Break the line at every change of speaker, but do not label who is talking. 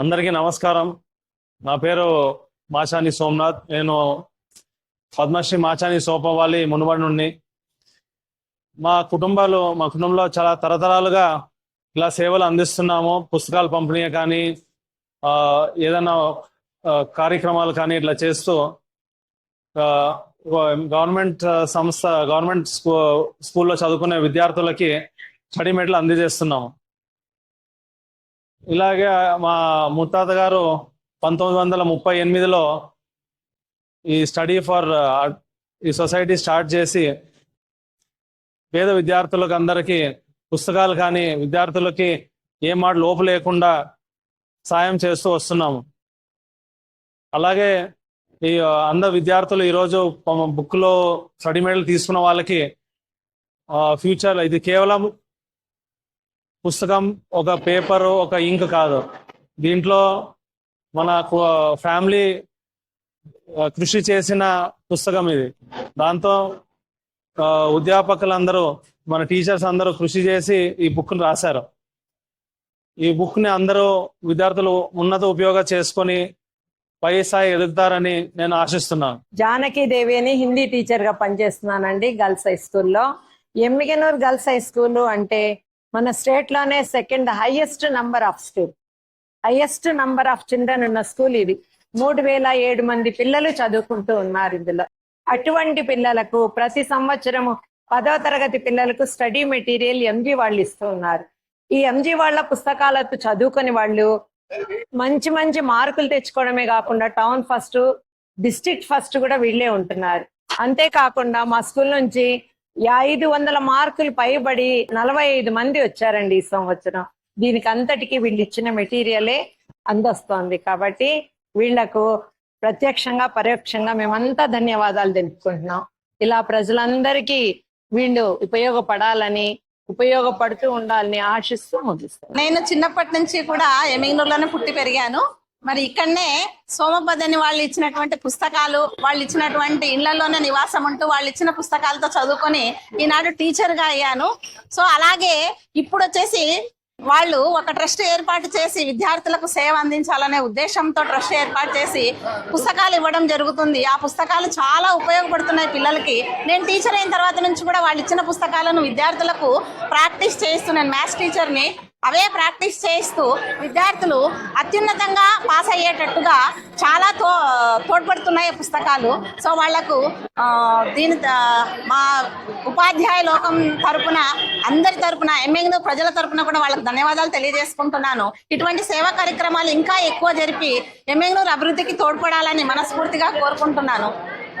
అందరికీ నమస్కారం. నా పేరు మాచాని సోమనాథ్. నేను పద్మశ్రీ మాచాని సోపవాలి మునుబడి నుండి. మా కుటుంబాలు మా కుటుంబంలో చాలా తరతరాలుగా ఇలా సేవలు అందిస్తున్నాము. పుస్తకాలు పంపిణీ కానీ ఏదైనా కార్యక్రమాలు కానీ ఇట్లా చేస్తూ గవర్నమెంట్ సంస్థ గవర్నమెంట్ స్కూ స్కూల్లో చదువుకునే విద్యార్థులకి స్టడీ మెడల్ అందజేస్తున్నాము. ఇలాగే మా ముత్తాత గారు పంతొమ్మిది వందల ముప్పై ఎనిమిదిలో ఈ స్టడీ ఫర్ ఈ సొసైటీ స్టార్ట్ చేసి పేద విద్యార్థులకు అందరికీ పుస్తకాలు కానీ విద్యార్థులకి ఏ మాట లోపు లేకుండా సాయం చేస్తూ వస్తున్నాము. అలాగే ఈ అంద విద్యార్థులు ఈరోజు బుక్లో స్టడీ మెడల్ తీసుకున్న వాళ్ళకి ఫ్యూచర్ ఇది కేవలం పుస్తకం ఒక పేపర్ ఒక ఇంక్ కాదు. దీంట్లో మన ఫ్యామిలీ కృషి చేసిన పుస్తకం ఇది. దాంతో ఉద్యాపకులందరూ మన టీచర్స్ అందరూ కృషి చేసి ఈ బుక్ని రాశారు. ఈ బుక్ని అందరూ విద్యార్థులు ఉన్నత ఉపయోగం చేసుకొని పై స్థాయి ఎదుగుతారని నేను ఆశిస్తున్నాను.
జానకి దేవి అని హిందీ టీచర్గా పనిచేస్తున్నానండి గర్ల్స్ హై స్కూల్లో. ఎమ్మిగనూర్ గర్ల్స్ హై స్కూల్ అంటే మన స్టేట్లోనే second highest number of school. Highest number of children ఉన్న స్కూల్ ఇది. మూడు వేల ఏడు మంది పిల్లలు చదువుకుంటూ ఉన్నారు ఇందులో. అటువంటి పిల్లలకు ప్రతి సంవత్సరము పదవ తరగతి పిల్లలకు స్టడీ మెటీరియల్ ఎంజీ వాళ్ళు ఇస్తూ ఉన్నారు. ఈ ఎంజీ వాళ్ళ పుస్తకాలతో చదువుకొని వాళ్ళు మంచి మంచి మార్కులు తెచ్చుకోవడమే కాకుండా టౌన్ ఫస్ట్ డిస్టిక్ ఫస్ట్ కూడా వీళ్ళే ఉంటున్నారు. అంతేకాకుండా మా స్కూల్ నుంచి ఐదు వందల మార్కులు పైబడి నలభై ఐదు మంది వచ్చారండి ఈ సంవత్సరం. దీనికి అంతటికి వీళ్ళు ఇచ్చిన మెటీరియలే అందొస్తోంది. కాబట్టి వీళ్ళకు ప్రత్యక్షంగా పరోక్షంగా మేమంతా ధన్యవాదాలు తెలుపుకుంటున్నాం. ఇలా ప్రజలందరికీ వీళ్ళు ఉపయోగపడాలని ఉపయోగపడుతూ ఉండాలని ఆశిస్తూ ముగిస్తాను
నేను చిన్నప్పటి నుంచి కూడా ఎమింగ్నూరులోనే పుట్టి పెరిగాను. మరి ఇక్కడనే సోమపదని వాళ్ళు ఇచ్చినటువంటి పుస్తకాలు వాళ్ళు ఇచ్చినటువంటి ఇళ్ళలోనే నివాసం ఉంటూ వాళ్ళు ఇచ్చిన పుస్తకాలతో చదువుకొని ఈనాడు టీచర్గా అయ్యాను. సో అలాగే ఇప్పుడు వచ్చేసి వాళ్ళు ఒక ట్రస్ట్ ఏర్పాటు చేసి విద్యార్థులకు సేవ అందించాలనే ఉద్దేశంతో ట్రస్ట్ ఏర్పాటు చేసి పుస్తకాలు ఇవ్వడం జరుగుతుంది. ఆ పుస్తకాలు చాలా ఉపయోగపడుతున్నాయి పిల్లలకి. నేను టీచర్ అయిన తర్వాత నుంచి కూడా వాళ్ళు ఇచ్చిన పుస్తకాలను విద్యార్థులకు ప్రాక్టీస్ చేస్తూ నేను మ్యాథ్స్ టీచర్ని అవే ప్రాక్టీస్ చేస్తూ విద్యార్థులు అత్యున్నతంగా పాస్ అయ్యేటట్టుగా చాలా తో తోడ్పడుతున్నాయి పుస్తకాలు. సో వాళ్ళకు దీని త- మా ఉపాధ్యాయ లోకం తరపున అందరి తరపున ఎమ్మెగ్ను ప్రజల తరపున కూడా వాళ్ళకి ధన్యవాదాలు తెలియజేసుకుంటున్నాను. ఇటువంటి సేవా కార్యక్రమాలు ఇంకా ఎక్కువ జరిపి ఎమ్మెగ్నూరు అభివృద్ధికి తోడ్పడాలని మనస్ఫూర్తిగా కోరుకుంటున్నాను.